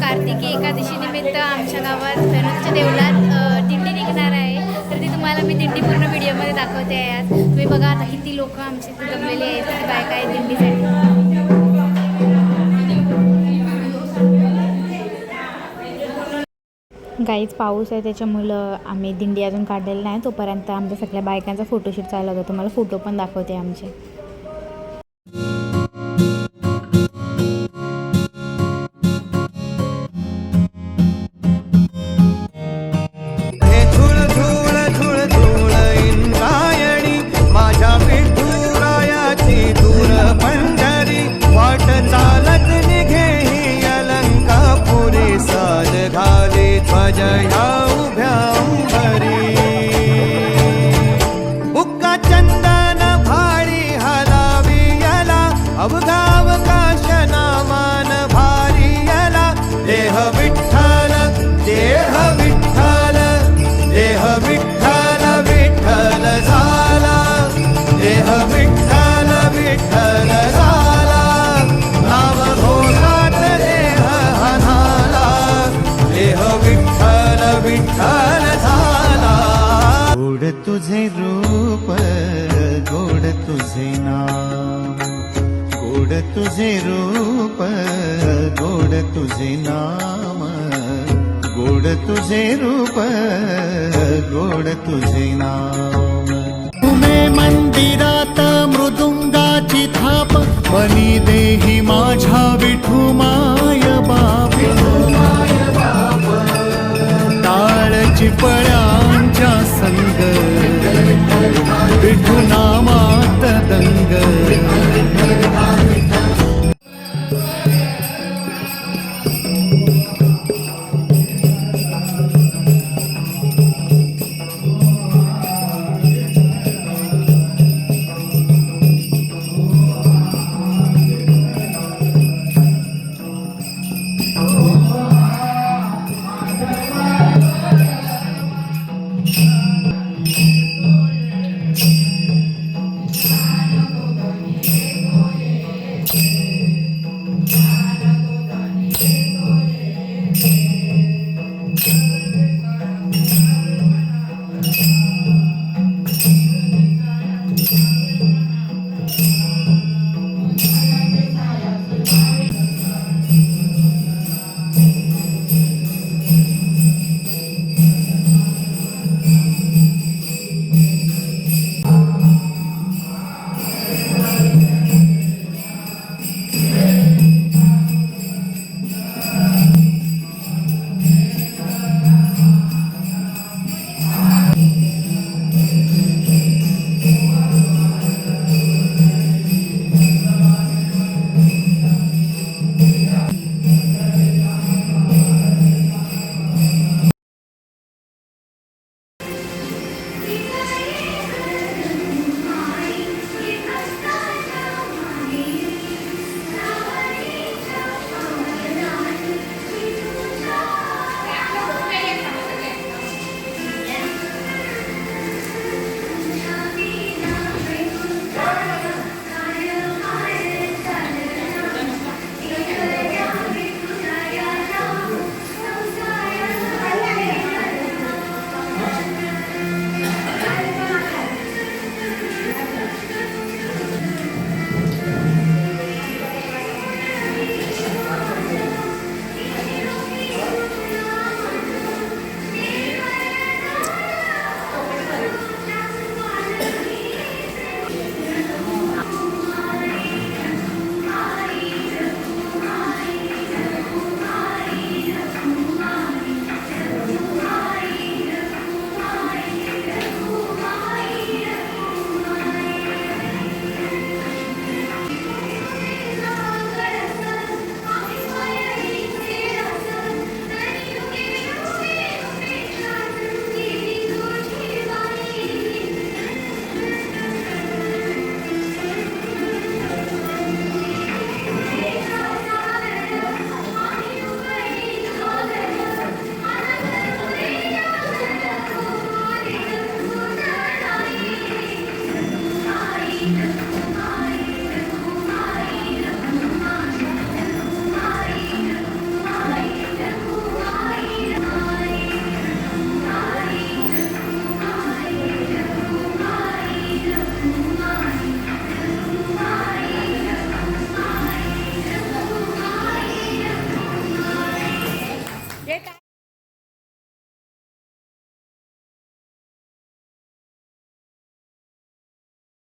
कार्तिकी एकादशीनिमित्त आमच्या गावात गणपतीच्या देवळात दिंडी निघणार आहे. तर ती तुम्हाला मी दिंडी पूर्ण व्हिडिओमध्ये दाखवते आहे आज. तुम्ही बघा आता किती लोक आमचे इथे जमलेले आहेत किती बायका आहेत दिंडीसाठी. काहीच पाऊस आहे त्याच्यामुळं आम्ही दिंडी अजून काढलेली नाही. तोपर्यंत आमच्या सगळ्या बायकांचा फोटोशूट चालू होता. तुम्हाला फोटो पण दाखवते आमचे. गोड तुझे रूप गोड तुझे नाम गोड तुझे रूप गोड तुझे नाम. तुमे मंदिरात मृदुंगाची थाप बनी देही माझ्या विठू माय बाप. ताळची चिपळ्यांच्या संग विठू नामात दंग.